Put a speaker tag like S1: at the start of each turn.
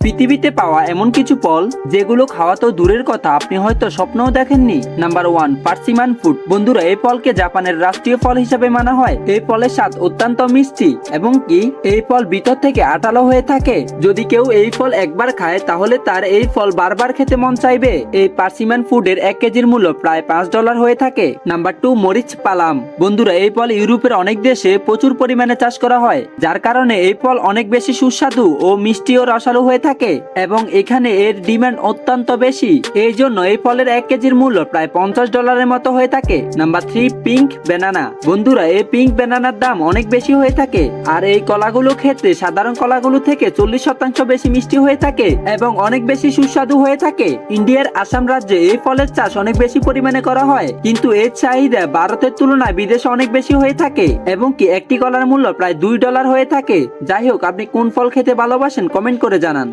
S1: পৃথিবীতে পাওয়া এমন কিছু ফল যেগুলো খাওয়া তো দূরের কথা, আপনি হয়তো স্বপ্নও দেখেননি। নাম্বার ওয়ান পার্সিমান ফুড বন্ধুরা, এই ফলকে জাপানের রাষ্ট্রীয় ফল হিসাবে মানা হয়। এই ফলের স্বাদ অত্যন্ত মিষ্টি এবং কি, এই ফল ভিতর থেকে আটালো হয়ে থাকে। যদি কেউ এই ফল একবার খায়, তাহলে তার এই ফল বারবার খেতে মন চাইবে। এই পার্সিমান ফুডের এক কেজির মূল্য প্রায় পাঁচ ডলার হয়ে থাকে। নাম্বার টু মরিচ পালাম। বন্ধুরা, এই ফল ইউরোপের অনেক দেশে প্রচুর পরিমাণে চাষ করা হয়, যার কারণে এই ফল অনেক বেশি সুস্বাদু ও মিষ্টি ও রসালো হয়ে থাকে। এবং এখানে এর ডিমান্ড অত্যন্ত বেশি। এই জন্য এই ফলের এক কেজির মূল্য প্রায় পঞ্চাশ ডলারের মতো হয়ে থাকে। নাম্বার থ্রি, পিঙ্ক বেনানা বন্ধুরা, এই পিঙ্ক বেনানার দাম অনেক বেশি হয়ে থাকে। আর এই কলাগুলো ক্ষেত্রে সাধারণ কলাগুলো থেকে চল্লিশ শতাংশ বেশি মিষ্টি হয়ে থাকে এবং অনেক বেশি সুস্বাদু হয়ে থাকে। ইন্ডিয়ার আসাম রাজ্যে এই ফলের চাষ অনেক বেশি পরিমাণে করা হয়। কিন্তু এর চাহিদা ভারতের তুলনায় বিদেশে অনেক বেশি হয়ে থাকে এবং কি একটি কলার মূল্য প্রায় দুই ডলার হয়ে থাকে। যাই হোক, আপনি কোন ফল খেতে ভালোবাসেন কমেন্ট করে জানান।